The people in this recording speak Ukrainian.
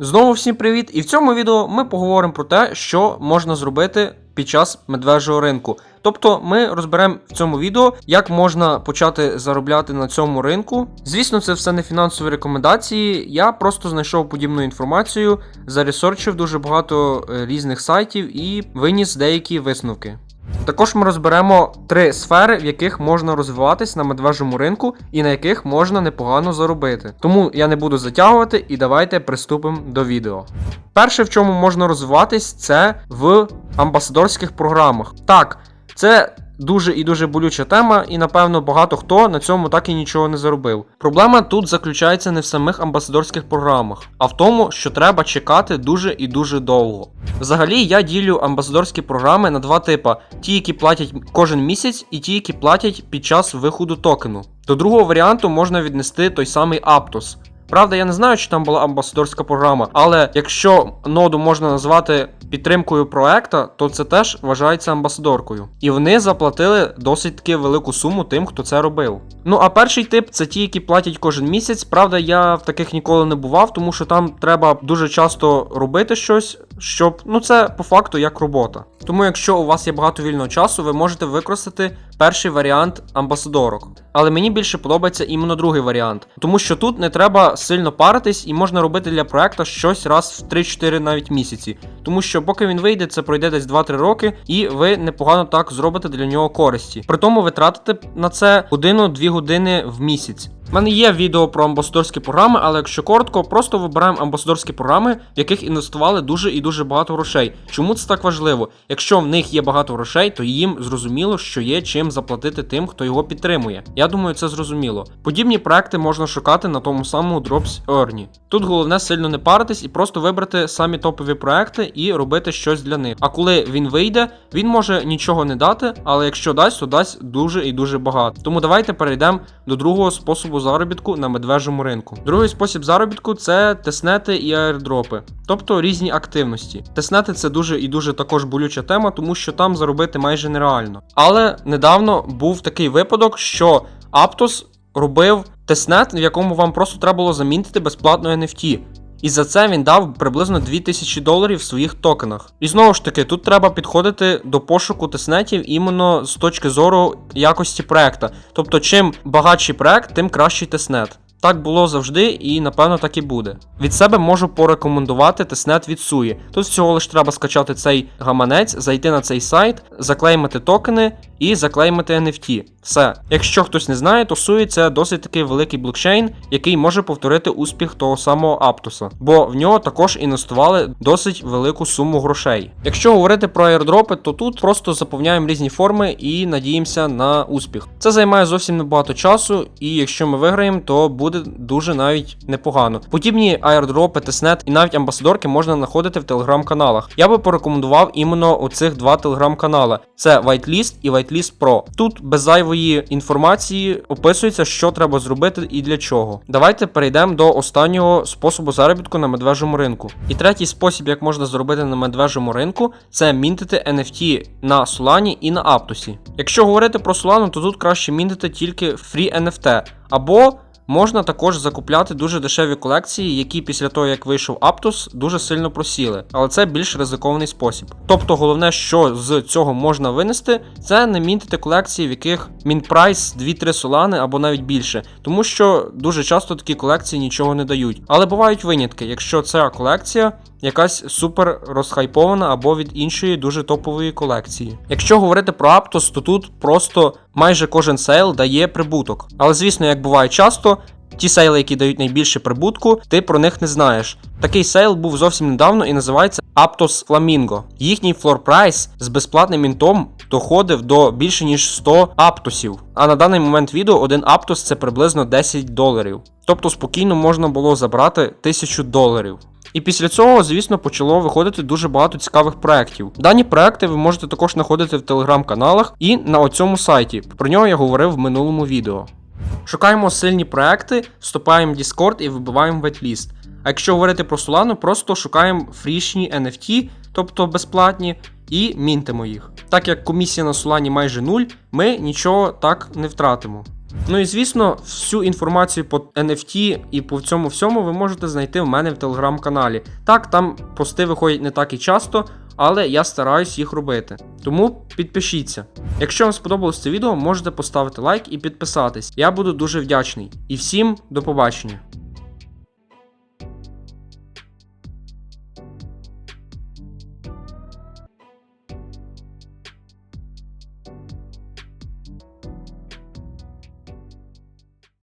Знову всім привіт! І в цьому відео ми поговоримо про те, що можна зробити під час медвежого ринку. Тобто ми розберемо в цьому відео, як можна почати заробляти на цьому ринку. Звісно, це все не фінансові рекомендації. Я просто знайшов подібну інформацію, заресерчив дуже багато е, різних сайтів і виніс деякі висновки. Також ми розберемо три сфери, в яких можна розвиватись на медвежому ринку і на яких можна непогано заробити. Тому я не буду затягувати і давайте приступимо до відео. Перше, в чому можна розвиватись, це в амбасадорських програмах. Так, це дуже і дуже болюча тема, і напевно багато хто на цьому так і нічого не заробив. Проблема тут заключається не в самих амбасадорських програмах, а в тому, що треба чекати дуже і дуже довго. Взагалі, я ділю амбасадорські програми на два типи: ті, які платять кожен місяць, і ті, які платять під час виходу токену. До другого варіанту можна віднести той самий Aptos. Правда, я не знаю, чи там була амбасадорська програма, але якщо ноду можна назвати підтримкою проекта, то це теж вважається амбасадоркою. І вони заплатили досить таки велику суму тим, хто це робив. Ну а перший тип це ті, які платять кожен місяць. Правда, я в таких ніколи не бував, тому що там треба дуже часто робити щось, щоб ну це по факту як робота. Тому, якщо у вас є багато вільного часу, ви можете використати перший варіант амбасадорок. Але мені більше подобається іменно другий варіант, тому що тут не треба сильно паритись і можна робити для проекту щось раз в 3-4 навіть місяці. Тому що поки він вийде, це пройде десь 2-3 роки, і ви непогано так зробите для нього користі. При тому ви тратите на це годину-дві години в місяць. У мене є відео про амбасадорські програми, але якщо коротко, просто вибираємо амбасадорські програми, в яких інвестували дуже і дуже багато грошей. Чому це так важливо? Якщо в них є багато грошей, то їм зрозуміло, що є чим заплатити тим, хто його підтримує. Я думаю, це зрозуміло. Подібні проекти можна шукати на тому самому Drops Earny. Тут головне сильно не паритись і просто вибрати самі топові проекти і робити щось для них. А коли він вийде, він може нічого не дати, але якщо дасть, то дасть дуже і дуже багато. Тому давайте перейдемо до другого способу заробітку на медвежому ринку. Другий спосіб заробітку це теснети і аердропи, тобто різні активності. Теснети це дуже і дуже також болюча тема, тому що там заробити майже нереально. Але недавно був такий випадок, що Aptos робив теснет, в якому вам просто треба було замінити безплатно NFT. І за це він дав приблизно 2000 доларів в своїх токенах. І знову ж таки, тут треба підходити до пошуку теснетів іменно з точки зору якості проекта. Тобто, чим багатший проект, тим кращий теснет. Так було завжди і напевно так і буде. Від себе можу порекомендувати теснет від Суї. Тут всього лиш треба скачати цей гаманець, зайти на цей сайт, заклеймити токени і заклеймити NFT. Все. Якщо хтось не знає, то Суї це досить такий великий блокчейн, який може повторити успіх того самого Аптоса, бо в нього також інвестували досить велику суму грошей. Якщо говорити про аірдропи, то тут просто заповняємо різні форми і надіємося на успіх. Це займає зовсім небагато часу, і якщо ми виграємо, то буде дуже навіть непогано. Подібні аірдропи, теснет і навіть амбасадорки можна знаходити в телеграм-каналах. Я би порекомендував іменно оцих два телеграм-канали: це Whitelist і Whitelist Pro. Тут без зайвої інформації описується, що треба зробити і для чого. Давайте перейдемо до останнього способу заробітку на медвежому ринку. І третій спосіб, як можна зробити на медвежому ринку, це мінтити NFT на Solana і на Aptos. Якщо говорити про Solana, то тут краще мінтити тільки free NFT або Можна також закупляти дуже дешеві колекції, які після того, як вийшов Aptos, дуже сильно просіли, але це більш ризикований спосіб. Тобто, головне, що з цього можна винести, це не мінтити колекції, в яких мінпрайс 2-3 солани або навіть більше, тому що дуже часто такі колекції нічого не дають. Але бувають винятки, якщо ця колекція якась супер розхайпована або від іншої дуже топової колекції. Якщо говорити про Aptos, то тут просто майже кожен сейл дає прибуток. Але звісно, як буває часто. Ті сейли, які дають найбільше прибутку, ти про них не знаєш. Такий сейл був зовсім недавно і називається Aptos Flamingo. Їхній флор прайс з безплатним мінтом доходив до більше ніж 100 аптосів. А на даний момент відео один аптос це приблизно 10 доларів. Тобто спокійно можна було забрати 1000 доларів. І після цього, звісно, почало виходити дуже багато цікавих проєктів. Дані проекти ви можете також знаходити в телеграм-каналах і на оцьому сайті. Про нього я говорив в минулому відео. Шукаємо сильні проекти, вступаємо в Discord і вибиваємо вайтліст. А якщо говорити про Solana, просто шукаємо фрішні NFT, тобто безплатні, і мінтимо їх. Так як комісія на Solana майже нуль, ми нічого так не втратимо. Ну і звісно, всю інформацію по NFT і по цьому всьому ви можете знайти в мене в телеграм-каналі. Так, там пости виходять не так і часто, але я стараюсь їх робити. Тому підпишіться. Якщо вам сподобалось це відео, можете поставити лайк і підписатись. Я буду дуже вдячний. І всім до побачення.